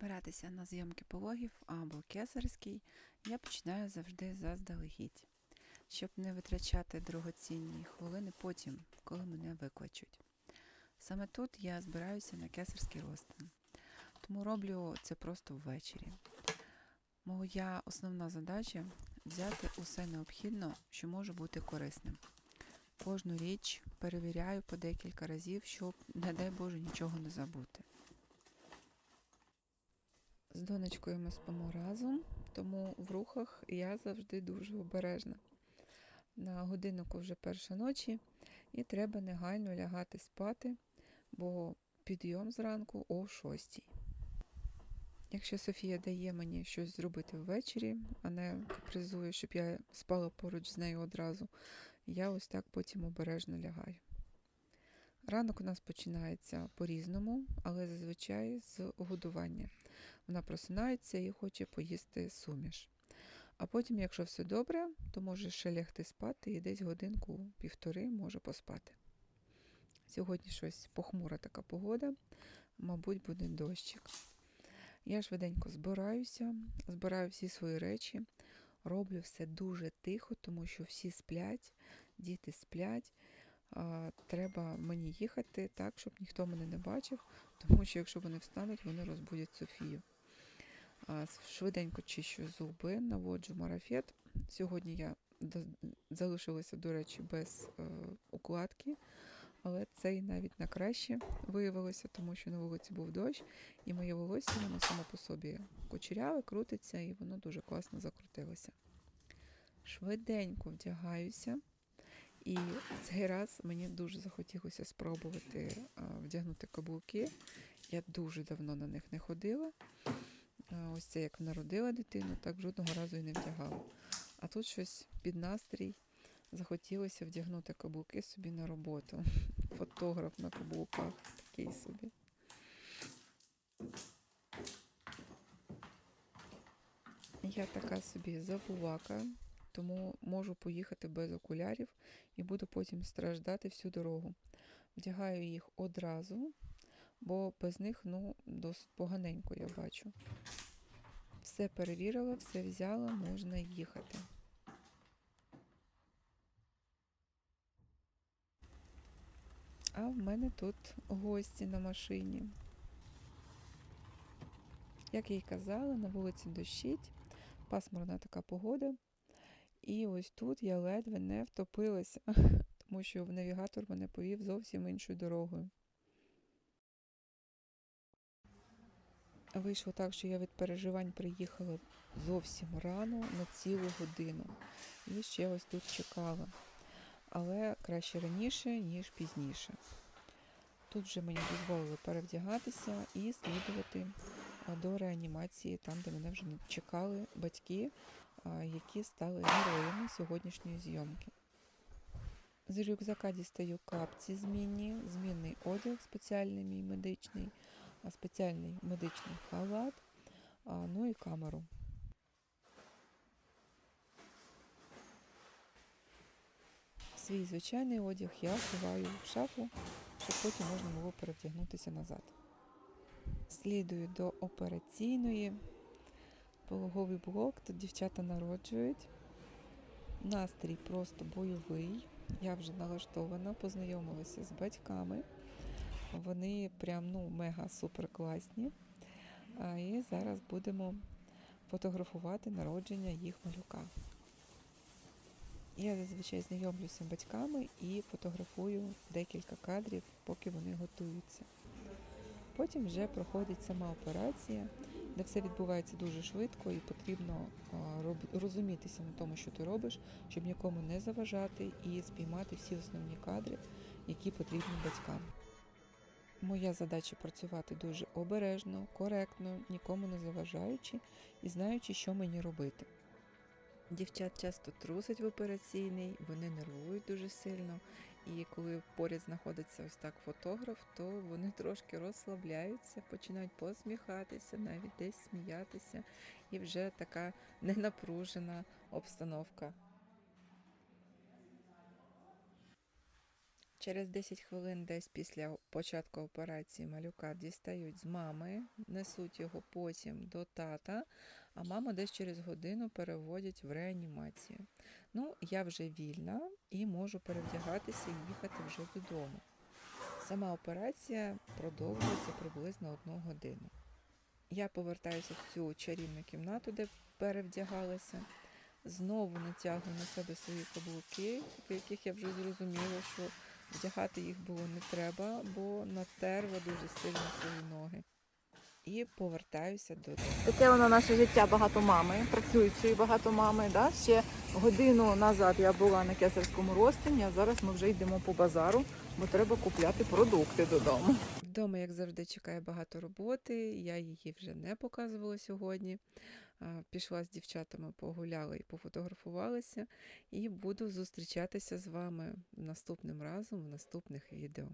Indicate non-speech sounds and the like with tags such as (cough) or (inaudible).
Збиратися на зйомки пологів або кесарський я починаю завжди заздалегідь, щоб не витрачати дорогоцінні хвилини потім, коли мене викличуть. Саме тут я збираюся на кесарський розтин, тому роблю це просто ввечері. Моя основна задача взяти усе необхідне, що може бути корисним. Кожну річ перевіряю по декілька разів, щоб, не дай Боже, нічого не забути. З донечкою ми спимо разом, тому в рухах я завжди дуже обережна. На годиннику вже перша ночі, і треба негайно лягати спати, бо підйом зранку о 6. Якщо Софія дає мені щось зробити ввечері, а не капризує, щоб я спала поруч з нею одразу, я ось так потім обережно лягаю. Ранок у нас починається по-різному, але зазвичай з годування. Вона просинається і хоче поїсти суміш. А потім, якщо все добре, то може ще лягти спати і десь годинку-півтори може поспати. Сьогодні щось похмура така погода, мабуть, буде дощик. Я швиденько збираюся, збираю всі свої речі, роблю все дуже тихо, тому що всі сплять, діти сплять. Треба мені їхати так, щоб ніхто мене не бачив, тому що якщо вони встануть, вони розбудять Софію. Швиденько чищу зуби, наводжу марафет. Сьогодні я залишилася, до речі, без е, укладки, але це і навіть на краще виявилося, тому що на вулиці був дощ, і моє волосся воно само по собі кучеряве, крутиться, і воно дуже класно закрутилося. Швиденько вдягаюся. І цей раз мені дуже захотілося спробувати а, вдягнути каблуки. Я дуже давно на них не ходила. А, Ось це як народила дитину, так жодного разу і не вдягала. А тут щось під настрій захотілося вдягнути каблуки собі на роботу. (laughs) Фотограф на каблуках такий собі. Я така собі забувака, тому можу поїхати без окулярів і буду потім страждати всю дорогу. Вдягаю їх одразу, бо без них ну, досить поганенько я бачу. Все перевірила, все взяла, можна їхати. А в мене тут гості на машині. Як я й казала, на вулиці дощить, пасмурна така погода. І ось тут я ледве не втопилася, (laughs) тому що навігатор мене повів зовсім іншою дорогою. Вийшло так, що я від переживань приїхала зовсім рано на цілу годину. І ще ось тут чекала. Але краще раніше, ніж пізніше. Тут вже мені дозволили перевдягатися і слідувати до реанімації, там, де мене вже чекали батьки, які стали героями сьогоднішньої зйомки. З рюкзака дістаю капці змінні, змінний одяг спеціальний мій медичний, спеціальний медичний халат, ну і камеру. Свій звичайний одяг я ховаю в шафу, щоб потім можна було перевдягнутися назад. Слідую до операційної. Пологовий блок, тут дівчата народжують. Настрій просто бойовий. Я вже налаштована, познайомилася з батьками. Вони прям ну, мега супер класні. І зараз будемо фотографувати народження їх малюка. Я зазвичай знайомлюся з батьками і фотографую декілька кадрів, поки вони готуються. Потім вже проходить сама операція, де все відбувається дуже швидко і потрібно розумітися на тому, що ти робиш, щоб нікому не заважати і спіймати всі основні кадри, які потрібні батькам. Моя задача працювати дуже обережно, коректно, нікому не заважаючи і знаючи, що мені робити. Дівчат часто трусить в операційний, вони нервують дуже сильно. І коли поряд знаходиться ось так фотограф, то вони (laughs) трошки розслабляються, починають посміхатися, навіть десь сміятися, і вже така ненапружена обстановка. Через 10 хвилин, десь після початку операції, малюка дістають з мами, несуть його потім до тата, а маму десь через годину переводять в реанімацію. Ну, я вже вільна і можу перевдягатися і їхати вже додому. Сама операція продовжується приблизно одну годину. Я повертаюся в цю чарівну кімнату, де перевдягалася. Знову натягую на себе свої каблуки, по яких я вже зрозуміла, що вдягати їх було не треба, бо натерла дуже сильно свої ноги. І повертаюся додому. Таке воно наше життя багато мами, працюючої багато мами. Да? Ще годину назад я була на кесарському розтині, а зараз ми вже йдемо по базару, бо треба купляти продукти додому. Вдома, як завжди, чекає багато роботи. Я її вже не показувала сьогодні. Пішла з дівчатами, погуляла і пофотографувалася. І буду зустрічатися з вами наступним разом в наступних відео.